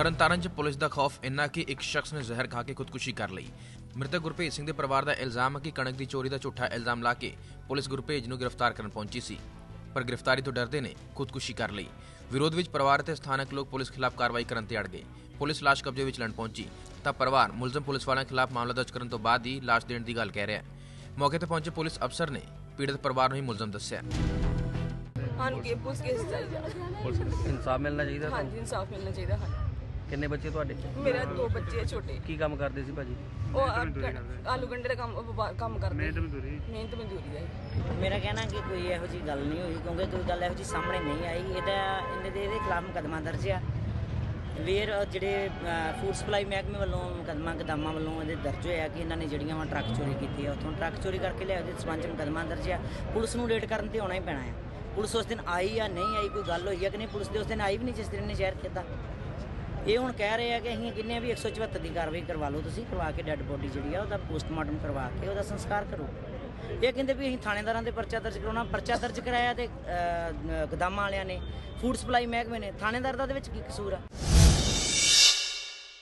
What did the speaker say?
ਤਰਨਤਾਰਨ 'ਚ ਪੁਲਿਸ ਦਾ ਖੌਫ ਇੰਨਾ ਕਿ ਇੱਕ ਸ਼ਖਸ ਨੇ ਜ਼ਹਿਰ ਖਾ ਕੇ ਖੁਦਕੁਸ਼ੀ ਕਰ ਲਈ। ਮ੍ਰਿਤਕ ਗੁਰਭੇਜ ਸਿੰਘ ਦੇ ਪਰਿਵਾਰ ਦਾ ਇਲਜ਼ਾਮ ਹੈ ਕਿ ਕਣਕ ਦੀ ਚੋਰੀ ਦਾ ਝੂਠਾ ਇਲਜ਼ਾਮ ਲਾ ਕੇ ਪੁਲਿਸ ਗੁਰਭੇਜ ਨੂੰ ਗ੍ਰਿਫਤਾਰ ਕਰਨ ਪਹੁੰਚੀ ਸੀ ਪਰ ਗ੍ਰਿਫਤਾਰੀ ਤੋਂ ਡਰਦੇ ਨੇ ਖੁਦਕੁਸ਼ੀ ਕਰ ਲਈ। ਵਿਰੋਧ ਵਿੱਚ ਪਰਿਵਾਰ ਅਤੇ ਸਥਾਨਕ ਲੋਕ ਪੁਲਿਸ ਖਿਲਾਫ ਕਾਰਵਾਈ ਕਰਨ ਤੇ ਅੜ ਗਏ। ਪੁਲਿਸ ਲਾਸ਼ ਕਬਜ਼ੇ ਵਿੱਚ ਲੈਣ ਪਹੁੰਚੀ ਤਾਂ ਪਰਿਵਾਰ ਮੁਲਜ਼ਮ ਪੁਲਿਸ ਵਾਲਿਆਂ ਖਿਲਾਫ ਮਾਮਲਾ ਦਰਜ ਕਰਨ ਤੋਂ ਬਾਅਦ ਹੀ ਲਾਸ਼ ਦੇਣ ਦੀ ਗੱਲ ਕਹਿ ਰਿਹਾ ਹੈ। ਮੌਕੇ ਤੇ ਪਹੁੰਚੇ ਪੁਲਿਸ ਅਫਸਰ ਨੇ ਪੀੜਤ ਪਰਿਵਾਰ ਨੂੰ ਹੀ ਮੁਲਜ਼ਮ ਦੱਸਿਆ। ਸਾਨੂੰ ਕੀ ਪੁਲਿਸ ਕੇਸ ਚਾਹੀਦਾ ਇਨਸਾਫ ਮਿਲਣਾ ਚਾਹੀਦਾ? ਹਾਂਜੀ ਇਨਸਾਫ ਮਿਲਣਾ ਚਾਹੀਦਾ ਸਾਨੂੰ ਕਿੰਨੇ ਬੱਚੇ ਤੁਹਾਡੇ? ਮੇਰਾ ਦੋ ਬੱਚੇ ਆ ਛੋਟੇ। ਕੀ ਕੰਮ ਕਰਦੇ ਸੀ ਭਾਜੀ? ਉਹ ਆ- ਆਲੂ ਗੰਡੇ ਦਾ ਕੰਮ ਵਪਾਰ- ਕੰਮ ਕਰਦੇ ਮਿਹਨਤ ਮਜ਼ਦੂਰੀ। ਮਿਹਨਤ ਮਜ਼ਦੂਰੀ ਦਾ ਮੇਰਾ ਕਹਿਣਾ ਕਿ ਕੋਈ ਇਹੋ ਜੀ ਗੱਲ ਨਹੀਂ ਹੋਈ ਕਿਉਂਕਿ ਕੋਈ ਗੱਲ ਇਹੋ ਜੀ ਸਾਹਮਣੇ ਨਹੀਂ ਆਈ। ਇਹਦਾ ਇਹਨੇ ਦੇ ਇਹਦੇ ਖਿਲਾਫ ਮੁਕੱਦਮਾ ਦਰਜ ਆ। ਵੇਰ ਜਿਹੜੇ ਫੂਡ ਸਪਲਾਈ ਮਹਿਕਮੇ ਵੱਲੋਂ ਮੁਕੱਦਮਾ ਗਦਾਮਾਂ ਵੱਲੋਂ ਇਹਦੇ ਦਰਜ ਹੋਇਆ ਕਿ ਇਹਨਾਂ ਨੇ ਜਿਹੜੀਆਂ ਵਾ ਟਰੱਕ ਚੋਰੀ ਕੀਤੀ ਆ ਉੱਥੋਂ ਟਰੱਕ ਚੋਰੀ ਕਰਕੇ ਲਿਆ ਉਹਦੇ ਸਬੰਧ 'ਚ ਮੁਕੱਦਮਾ ਦਰਜ ਆ। ਪੁਲਿਸ ਨੂੰ ਰੇਡ ਕਰਨ ਤੇ ਆਉਣਾ ਹੀ ਪੈਣਾ ਆ। ਪੁਲਿਸ ਉਸ ਦਿਨ ਆਈ ਜਾਂ ਨਹੀਂ ਆਈ ਕੋਈ ਗੱਲ ਹੋਈ ਆ ਕਿ ਨਹੀਂ? ਪੁਲਿਸ ਦੇ ਉਸ ਦਿਨ ਆਈ ਵੀ ਨਹੀਂ ਜਿਸ ਦਿਨ ਨੇ ਸ਼ਹਿਰ ਕੀਤਾ ਇਹ ਹੁਣ ਕਹਿ ਰਹੇ ਆ ਕਿ ਅਸੀਂ ਕਿੰਨੇ ਵੀ 174 ਦੀ ਕਾਰਵਾਈ ਕਰਵਾ ਲਓ ਤੁਸੀਂ ਕਰਵਾ ਕੇ ਡੈੱਡ ਬੋਡੀ ਜਿਹੜੀ ਆ ਉਹਦਾ ਪੋਸਟਮਾਰਟਮ ਕਰਵਾ ਕੇ ਉਹਦਾ ਸੰਸਕਾਰ ਕਰੋ। ਇਹ ਕਹਿੰਦੇ ਵੀ ਅਸੀਂ ਥਾਣੇਦਾਰਾਂ ਦੇ ਪਰਚਾ ਦਰਜ ਕਰਾਉਣਾ ਪਰਚਾ ਦਰਜ ਕਰਾਇਆ ਤੇ ਅਹ, ਗਦਾਮਾਂ ਵਾਲਿਆਂ ਨੇ ਫੂਡ ਸਪਲਾਈ ਮਹਿਕਮੇ ਨੇ। ਥਾਣੇਦਾਰ ਦਾ ਉਹਦੇ ਵਿੱਚ ਕੀ ਕਸੂਰ ਆ?